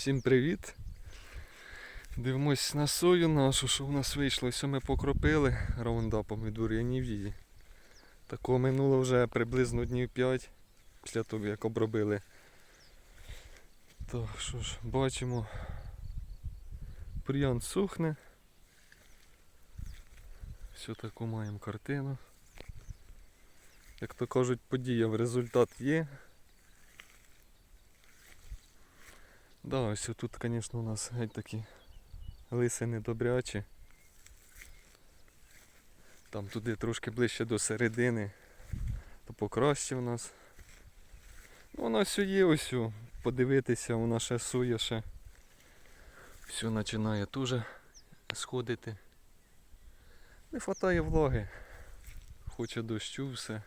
Всім привіт! Дивимось на сою нашу, що в нас вийшло. Ось ми покропили раундапом від бур'янів її. Такого минуло вже приблизно днів 5 після того, як обробили. Так, що ж, бачимо, бур'ян сухне. Все таку маємо картину. Як то кажуть, подія, в результат є. Да, ось тут, звісно, у нас геть такі лисини добрячі. Там туди трошки ближче до середини, то покраще у нас. Ну, вона все є ось, подивитися, вона ще сує ще. Все починає теж сходити. Не вистачає влаги. Хоче дощу все.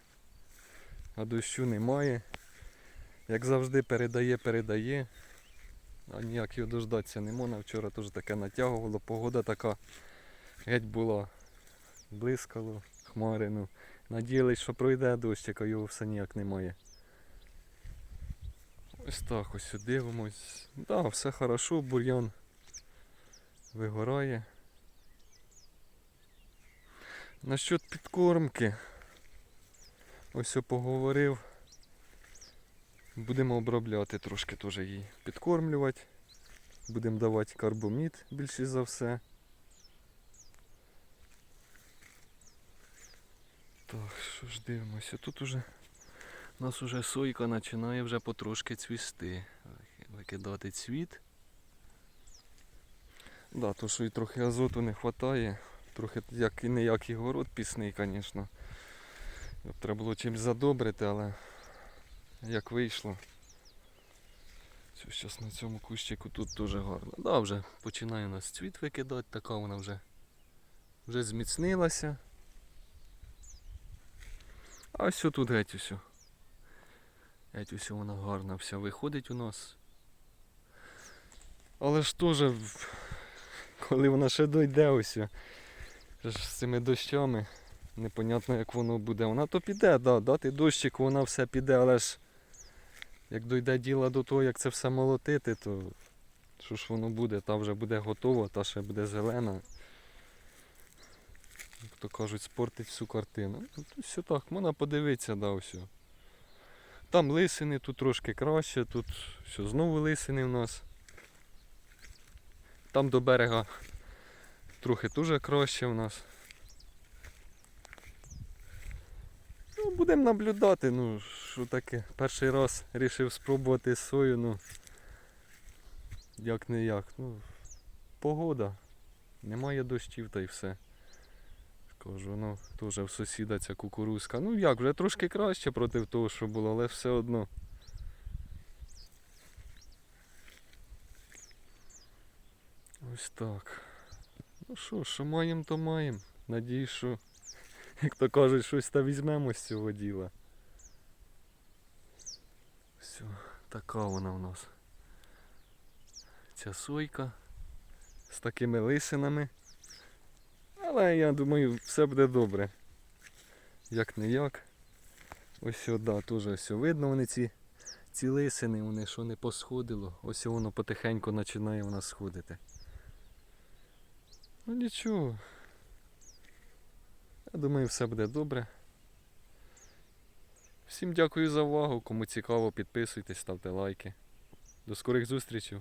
А дощу немає. Як завжди передає, передає. А ніяк його дождатися не можна. Вчора теж таке натягувало. Погода така геть була. Блискало, хмари. Ну. Надіялись, що пройде дощ, а його все ніяк немає. Ось так ось дивимось. Да, все хорошо, бур'ян вигорає. Насчет підкормки. Ось я поговорив. Будемо обробляти трошки теж її. Підкормлювати. Будемо давати карбомід більше за все. Так, що ж дивимося. Тут уже у нас уже сойка починає вже потрошки цвісти. Викидати цвіт. Да, то що і трохи азоту не вистачає. Трохи як і ніякий город пісний, звісно. Треба було чимось задобрити, але як вийшло. Зараз на цьому кущику тут дуже гарно. Вже починає у нас цвіт викидати, така вона вже, вже зміцнилася. А ось тут геть усю. Геть усю вона гарна вся виходить у нас. Але ж теж, коли вона ще дойде ось, з цими дощами, непонятно як воно буде. Вона то піде, да, дати дощик, вона все піде, але ж як дойде діло до того, як це все молотити, то що ж воно буде, та вже буде готово, та ще буде зелена. Як то кажуть, спортить всю картину. Ну, тут все так, можна подивитися, да, все. Там лисини, тут трошки краще, тут все, знову лисини в нас. Там до берега трохи дуже краще в нас. Ну, будемо наблюдати, ну, що таке. Перший раз вирішив спробувати сою, ну. Як не як. Ну, погода. Немає дощів та й все. Кажу, ну, теж в сусіда ця кукурузка. Ну як, вже трошки краще проти того, що було, але все одно. Ось так. Ну що, що маємо, то маємо. Надіюсь, що, як то кажуть, щось та візьмемо з цього діла. Все, така вона в нас. Ця сойка з такими лисинами. Але я думаю, все буде добре. Як не як. Ось сюди теж все видно, вони ці, ці лисини, вони що не посходило. Ось воно потихеньку починає у нас сходити. Ну нічого. Я думаю, все буде добре. Всім дякую за увагу. Кому цікаво, підписуйтесь, ставте лайки. До скорих зустрічей.